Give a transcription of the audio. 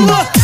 Allah